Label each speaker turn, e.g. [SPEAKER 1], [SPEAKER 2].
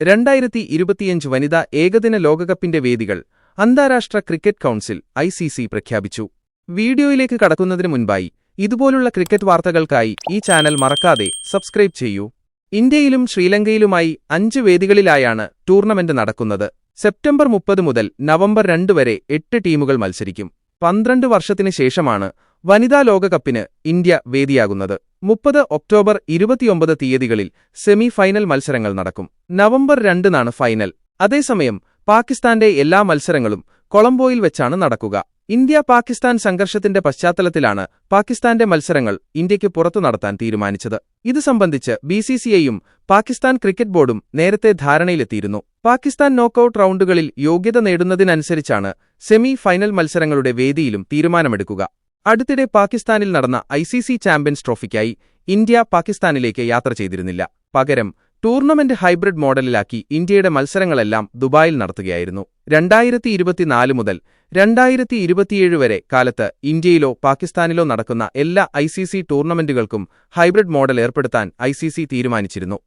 [SPEAKER 1] രണ്ടായിരത്തി ഇരുപത്തിയഞ്ച് വനിതാ ഏകദിന ലോകകപ്പിന്റെ വേദികൾ അന്താരാഷ്ട്ര ക്രിക്കറ്റ് കൗൺസിൽ ഐ പ്രഖ്യാപിച്ചു. വീഡിയോയിലേക്ക് കടക്കുന്നതിന് മുൻപായി ഇതുപോലുള്ള ക്രിക്കറ്റ് വാർത്തകൾക്കായി ഈ ചാനൽ മറക്കാതെ സബ്സ്ക്രൈബ് ചെയ്യൂ. ഇന്ത്യയിലും ശ്രീലങ്കയിലുമായി അഞ്ച് വേദികളിലായാണ് ടൂർണമെന്റ് നടക്കുന്നത്. സെപ്റ്റംബർ മുപ്പത് മുതൽ നവംബർ രണ്ട് വരെ എട്ട് ടീമുകൾ മത്സരിക്കും. പന്ത്രണ്ട് വർഷത്തിനു ശേഷമാണ് വനിതാ ലോകകപ്പിന് ഇന്ത്യ വേദിയാകുന്നത്. മുപ്പത് ഒക്ടോബർ ഇരുപത്തിയൊമ്പത് തീയതികളിൽ സെമി ഫൈനൽ മത്സരങ്ങൾ നടക്കും. നവംബർ രണ്ടിനാണ് ഫൈനൽ. അതേസമയം പാകിസ്ഥാന്റെ എല്ലാ മത്സരങ്ങളും കൊളംബോയിൽ വെച്ചാണ് നടക്കുക. ഇന്ത്യ പാകിസ്ഥാൻ സംഘർഷത്തിന്റെ പശ്ചാത്തലത്തിലാണ് പാകിസ്ഥാന്റെ മത്സരങ്ങൾ ഇന്ത്യയ്ക്ക് പുറത്തു നടത്താൻ തീരുമാനിച്ചത്. ഇത് സംബന്ധിച്ച് ബിസിസിഐയും പാകിസ്ഥാൻ ക്രിക്കറ്റ് ബോർഡും നേരത്തെ ധാരണയിലെത്തിയിരുന്നു. പാകിസ്ഥാൻ നോക്കൌട്ട് റൌണ്ടുകളിൽ യോഗ്യത നേടുന്നതിനനുസരിച്ചാണ് സെമി ഫൈനൽ മത്സരങ്ങളുടെ വേദിയിലും തീരുമാനമെടുക്കുക. അടുത്തിടെ പാകിസ്ഥാനിൽ നടന്ന ഐ സി സി ചാമ്പ്യൻസ് ട്രോഫിക്കായി ഇന്ത്യ പാകിസ്ഥാനിലേക്ക് യാത്ര ചെയ്തിരുന്നില്ല. പകരം ടൂർണമെന്റ് ഹൈബ്രിഡ് മോഡലിലാക്കി ഇന്ത്യയുടെ മത്സരങ്ങളെല്ലാം ദുബായിൽ നടത്തുകയായിരുന്നു. രണ്ടായിരത്തി ഇരുപത്തിനാല് മുതൽ രണ്ടായിരത്തി ഇരുപത്തിയേഴ് വരെ കാലത്ത് ഇന്ത്യയിലോ പാകിസ്ഥാനിലോ നടക്കുന്ന എല്ലാ ഐസിസി ടൂർണമെന്റുകൾക്കും ഹൈബ്രിഡ് മോഡൽ ഏർപ്പെടുത്താൻ ഐസിസി തീരുമാനിച്ചിരുന്നു.